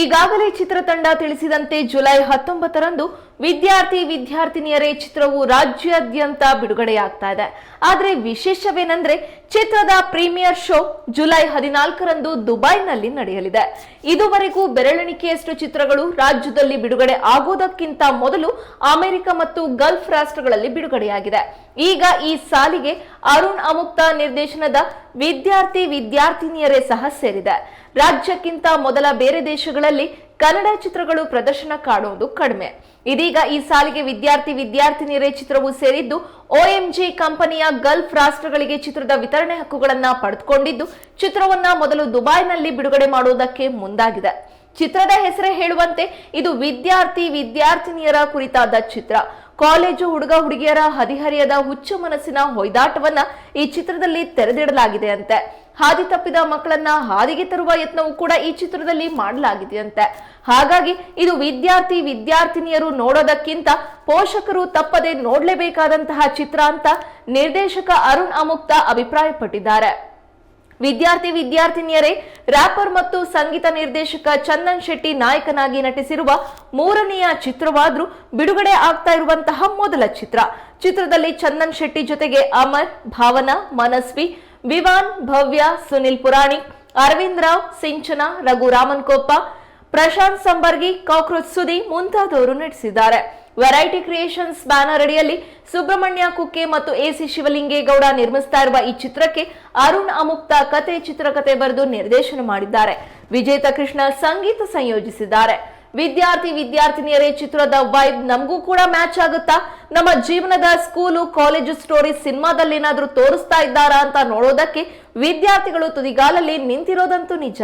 ಈಗಾಗಲೇ ಚಿತ್ರತಂಡ ತಿಳಿಸಿದಂತೆ ಜುಲೈ ಹತ್ತೊಂಬತ್ತರಂದು ವಿದ್ಯಾರ್ಥಿ ವಿದ್ಯಾರ್ಥಿನಿಯರೇ ಚಿತ್ರವು ರಾಜ್ಯಾದ್ಯಂತ ಬಿಡುಗಡೆಯಾಗ್ತಾ ಇದೆ. ಆದರೆ ವಿಶೇಷವೇನೆಂದ್ರೆ ಚಿತ್ರದ ಪ್ರೀಮಿಯರ್ ಶೋ ಜುಲೈ ಹದಿನಾಲ್ಕರಂದು ದುಬೈನಲ್ಲಿ ನಡೆಯಲಿದೆ. ಇದುವರೆಗೂ ಬೆರಳೆಣಿಕೆಯಷ್ಟು ಚಿತ್ರಗಳು ರಾಜ್ಯದಲ್ಲಿ ಬಿಡುಗಡೆ ಆಗೋದಕ್ಕಿಂತ ಮೊದಲು ಅಮೆರಿಕ ಮತ್ತು ಗಲ್ಫ್ ರಾಷ್ಟ್ರಗಳಲ್ಲಿ ಬಿಡುಗಡೆಯಾಗಿದೆ. ಈಗ ಈ ಸಾಲಿಗೆ ಅರುಣ್ ಅಮುಕ್ತ ನಿರ್ದೇಶನದ ವಿದ್ಯಾರ್ಥಿ ವಿದ್ಯಾರ್ಥಿನಿಯರೇ ಸಹ ಸೇರಿದೆ. ರಾಜ್ಯಕ್ಕಿಂತ ಮೊದಲ ಬೇರೆ ದೇಶಗಳಲ್ಲಿ ಕನ್ನಡ ಚಿತ್ರಗಳು ಪ್ರದರ್ಶನ ಕಾಣುವುದು ಕಡಿಮೆ. ಇದೀಗ ಈ ಸಾಲಿಗೆ ವಿದ್ಯಾರ್ಥಿ ವಿದ್ಯಾರ್ಥಿನಿಯರೇ ಚಿತ್ರವು ಸೇರಿದ್ದು ಓಎಂಜಿ ಕಂಪನಿಯ ಗಲ್ಫ್ ರಾಷ್ಟ್ರಗಳಿಗೆ ಚಿತ್ರದ ವಿತರಣೆ ಹಕ್ಕುಗಳನ್ನ ಪಡೆದುಕೊಂಡಿದ್ದು, ಚಿತ್ರವನ್ನ ಮೊದಲು ದುಬೈನಲ್ಲಿ ಬಿಡುಗಡೆ ಮಾಡುವುದಕ್ಕೆ ಮುಂದಾಗಿದೆ. ಚಿತ್ರದ ಹೆಸರೇ ಹೇಳುವಂತೆ, ಇದು ವಿದ್ಯಾರ್ಥಿ ವಿದ್ಯಾರ್ಥಿನಿಯರ ಕುರಿತಾದ ಚಿತ್ರ. ಕಾಲೇಜು ಹುಡುಗ ಹುಡುಗಿಯರ ಹದಿಹರಿಯದ ಹುಚ್ಚು ಮನಸ್ಸಿನ ಹೊಯ್ದಾಟವನ್ನ ಈ ಚಿತ್ರದಲ್ಲಿ ತೆರೆದಿಡಲಾಗಿದೆ ಅಂತೆ. ಹಾದಿ ತಪ್ಪಿದ ಮಕ್ಕಳನ್ನ ಹಾದಿಗೆ ತರುವ ಯತ್ನವೂ ಕೂಡ ಈ ಚಿತ್ರದಲ್ಲಿ ಮಾಡಲಾಗಿದೆಯಂತೆ. ಹಾಗಾಗಿ ಇದು ವಿದ್ಯಾರ್ಥಿ ವಿದ್ಯಾರ್ಥಿನಿಯರು ನೋಡೋದಕ್ಕಿಂತ ಪೋಷಕರು ತಪ್ಪದೆ ನೋಡಲೇಬೇಕಾದಂತಹ ಚಿತ್ರ ಅಂತ ನಿರ್ದೇಶಕ ಅರುಣ್ ಅಮುಕ್ತ ಅಭಿಪ್ರಾಯಪಟ್ಟಿದ್ದಾರೆ. ವಿದ್ಯಾರ್ಥಿ ವಿದ್ಯಾರ್ಥಿನಿಯರೇ ರ್ಯಾಪರ್ ಮತ್ತು ಸಂಗೀತ ನಿರ್ದೇಶಕ ಚಂದನ್ ಶೆಟ್ಟಿ ನಾಯಕನಾಗಿ ನಟಿಸಿರುವ ಮೂರನೆಯ ಚಿತ್ರವಾದ್ರೂ ಬಿಡುಗಡೆ ಆಗ್ತಾ ಇರುವಂತಹ ಮೊದಲ ಚಿತ್ರ. ಚಿತ್ರದಲ್ಲಿ ಚಂದನ್ ಶೆಟ್ಟಿ ಜೊತೆಗೆ ಅಮರ್, ಭಾವನಾ, ಮನಸ್ವಿ, ವಿವಾನ್, ಭವ್ಯ, ಸುನಿಲ್ ಪುರಾಣಿ, ಅರವಿಂದ್ ರಾವ್, ಸಿಂಚನ ರಘು ರಾಮನ್ ಕೊಪ್ಪ, ಪ್ರಶಾಂತ್ ಸಂಬರ್ಗಿ, ಕಾಕ್ರೋಚ್ ಸುದಿ ಮುಂತಾದವರು ನಟಿಸಿದ್ದಾರೆ. ವೆರೈಟಿ ಕ್ರಿಯೇಷನ್ಸ್ ಬ್ಯಾನರ್ ಅಡಿಯಲ್ಲಿ ಸುಬ್ರಹ್ಮಣ್ಯ ಕುಕ್ಕೆ ಮತ್ತು ಎಸಿ ಶಿವಲಿಂಗೇಗೌಡ ನಿರ್ಮಿಸ್ತಾ ಇರುವ ಈ ಚಿತ್ರಕ್ಕೆ ಅರುಣ್ ಅಮುಕ್ತ ಕತೆ ಚಿತ್ರಕಥೆ ಬರೆದು ನಿರ್ದೇಶನ ಮಾಡಿದ್ದಾರೆ. ವಿಜೇತ ಕೃಷ್ಣ ಸಂಗೀತ ಸಂಯೋಜಿಸಿದ್ದಾರೆ. ವಿದ್ಯಾರ್ಥಿ ವಿದ್ಯಾರ್ಥಿನಿಯರೇ, ಚಿತ್ರದ ವೈಬ್ ನಮಗೂ ಕೂಡ ಮ್ಯಾಚ್ ಆಗುತ್ತಾ? ನಮ್ಮ ಜೀವನದ ಸ್ಕೂಲು ಕಾಲೇಜು ಸ್ಟೋರಿ ಸಿನಿಮಾದಲ್ಲಿ ಏನಾದರೂ ತೋರಿಸ್ತಾ ಇದ್ದಾರಾ ಅಂತ ನೋಡೋದಕ್ಕೆ ವಿದ್ಯಾರ್ಥಿಗಳು ತುದಿಗಾಲಲ್ಲಿ ನಿಂತಿರೋದಂತೂ ನಿಜ.